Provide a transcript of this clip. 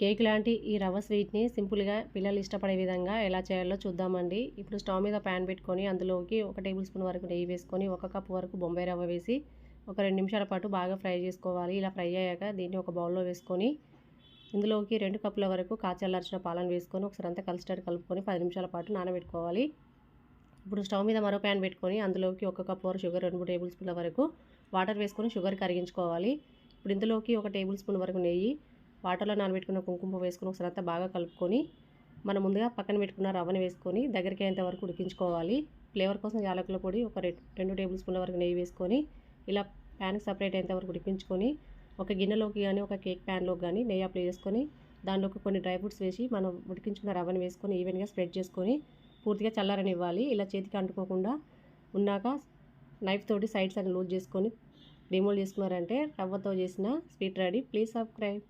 Cake లాంటి ఈ రవ్వ స్వీట్ని సింపుల్గా పిల్లలు ఇష్టపడే విధంగా ఎలా చేయాలో చూద్దామండి. ఇప్పుడు స్టవ్ మీద ప్యాన్ పెట్టుకొని అందులోకి ఒక టేబుల్ స్పూన్ వరకు నెయ్యి వేసుకొని ఒక కప్పు వరకు బొంబాయి రవ్వ వేసి ఒక రెండు నిమిషాల పాటు బాగా ఫ్రై చేసుకోవాలి. ఇలా ఫ్రై అయ్యాక దీన్ని ఒక బౌల్లో వేసుకొని ఇందులోకి రెండు కప్పుల వరకు కాచల్లార్చిన పాలను వేసుకొని ఒకసారి అంతా కలిసిటట్టు కలుపుకొని పది నిమిషాల పాటు నానబెట్టుకోవాలి. ఇప్పుడు స్టవ్ మీద మరో ప్యాన్ పెట్టుకొని అందులోకి ఒక కప్పు వరకు షుగర్ రెండు మూడు టేబుల్ స్పూన్ల వరకు వాటర్ వేసుకొని షుగర్ కరిగించుకోవాలి. ఇప్పుడు ఇందులోకి ఒక టేబుల్ స్పూన్ వరకు నెయ్యి వాటర్లో నానబెట్టుకున్న కుంకుమ వేసుకొని ఒకసారి అంతా బాగా కలుపుకొని మనం ముందుగా పక్కన పెట్టుకున్న రవ్వని వేసుకొని దగ్గరికి అయ్యేంత వరకు ఉడికించుకోవాలి. ఫ్లేవర్ కోసం యాలకుల పొడి ఒక రెండు టేబుల్ స్పూన్ల వరకు నెయ్యి వేసుకొని ఇలా ప్యాన్కి సపరేట్ అయ్యేంత వరకు ఉడికించుకొని ఒక గిన్నెలోకి కానీ ఒక కేక్ ప్యాన్లోకి కానీ నెయ్యి అప్లై చేసుకొని దానిలోకి కొన్ని డ్రై ఫ్రూట్స్ వేసి మనం ఉడికించుకున్న రవ్వని వేసుకొని ఈవెన్గా స్ప్రెడ్ చేసుకొని పూర్తిగా చల్లారని ఇవ్వాలి ఇలా చేతికి అంటుకోకుండా ఉన్నాక నైఫ్ తోటి సైడ్స్ అని లూజ్ చేసుకొని రిమూవ్ చేసుకున్నారంటే రవ్వతో చేసిన స్వీట్ రెడీ. Please subscribe.